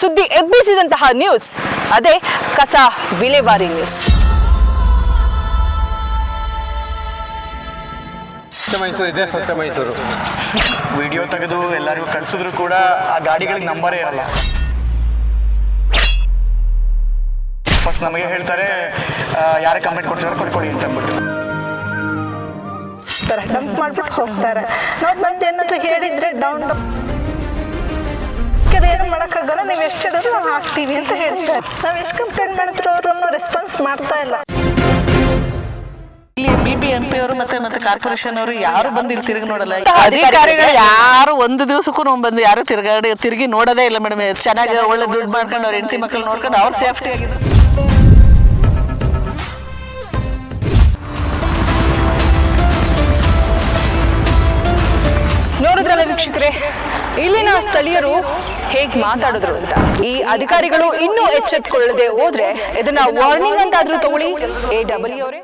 ಸುದ್ದಿ ಎಬ್ಬಿಸಿದಂತಹ ನ್ಯೂಸ್. ಅದೇ ಕಸ ವಿಲೇವಾರಿ ನ್ಯೂಸ್. ಮೈಸೂರು ಇದೆ ಸ್ವಚ್ಛ ಮೈಸೂರು. ವಿಡಿಯೋ ತೆಗೆದು ಎಲ್ಲರಿಗೂ ಕಳಿಸಿದ್ರು ಕೂಡ ಆ ಗಾಡಿಗಳಿಗೆ ನಂಬರೇ ಇರಲ್ಲ. ಫಸ್ಟ್ ನಮಗೆ ಹೇಳ್ತಾರೆ ಯಾರು ಕಂಪ್ಲೇಂಟ್ ಕೊಡ್ತಾರೆ ಕೊಟ್ಕೊಡಿ ಅಂತ ಅಂದ್ಬಿಟ್ಟು. ಡಂಪ್ ಮಾಡ್ಬಿಟ್ಟು ಹೋಗ್ತಾರೆ. ನಾವು ಬಂದು ಏನಂತ ಹೇಳಿದ್ರೆ ಡೌನ್ ಮಾಡೋಕ್ಕಾಗಲ್ಲ ನೀವು ಎಷ್ಟು ಹಿಡಿದ್ರು ನಾವು ಹಾಕ್ತೀವಿ ಅಂತ ಹೇಳ್ತಾರೆ. ನಾವು ಎಷ್ಟು ಕಂಪ್ಲೇಂಟ್ ಮಾಡಿದ್ರು ಅವ್ರನ್ನು ರೆಸ್ಪಾನ್ಸ್ ಮಾಡ್ತಾ ಇಲ್ಲ. ಇಲ್ಲಿ ಬಿ ಬಿ ಎಂ ಪಿ ಅವರು ಮತ್ತೆ ಮತ್ತೆ ಕಾರ್ಪೊರೇಷನ್ ಅವರು ಯಾರು ಬಂದು ಇಲ್ಲಿ ತಿರುಗಿ ನೋಡಲ್ಲ. ಅಧಿಕಾರಿಗಳು ಯಾರು ಒಂದು ದಿವಸಕ್ಕೂ ನಾವು ಬಂದು ಯಾರು ತಿರುಗಾಡಿ ತಿರುಗಿ ನೋಡೋದೇ ಇಲ್ಲ ಮೇಡಮ್ ಚೆನ್ನಾಗಿ ಒಳ್ಳೆ ದುಡ್ಡು ಮಾಡ್ಕೊಂಡು ಅವ್ರ ಹೆಂಡತಿ ಮಕ್ಕಳು ನೋಡ್ಕೊಂಡು ಅವ್ರ ಸೇಫ್ಟಿ ಆಗಿದೆ ನೋಡಿದ್ರಲ್ಲ ವೀಕ್ಷಕರೇ, ಇಲ್ಲಿನ ಸ್ಥಳೀಯರು ಹೇಗ್ ಮಾತಾಡಿದ್ರು ಅಂತ. ಈ ಅಧಿಕಾರಿಗಳು ಇನ್ನೂ ಎಚ್ಚೆತ್ಕೊಳ್ಳದೆ ಹೋದ್ರೆ ಇದನ್ನ ವಾರ್ನಿಂಗ್ ಅಂತಾದ್ರೂ ತಗೊಳ್ಳಿ. ಎ ಡಬ್ಲ್ಯೂ ಅವರೇ.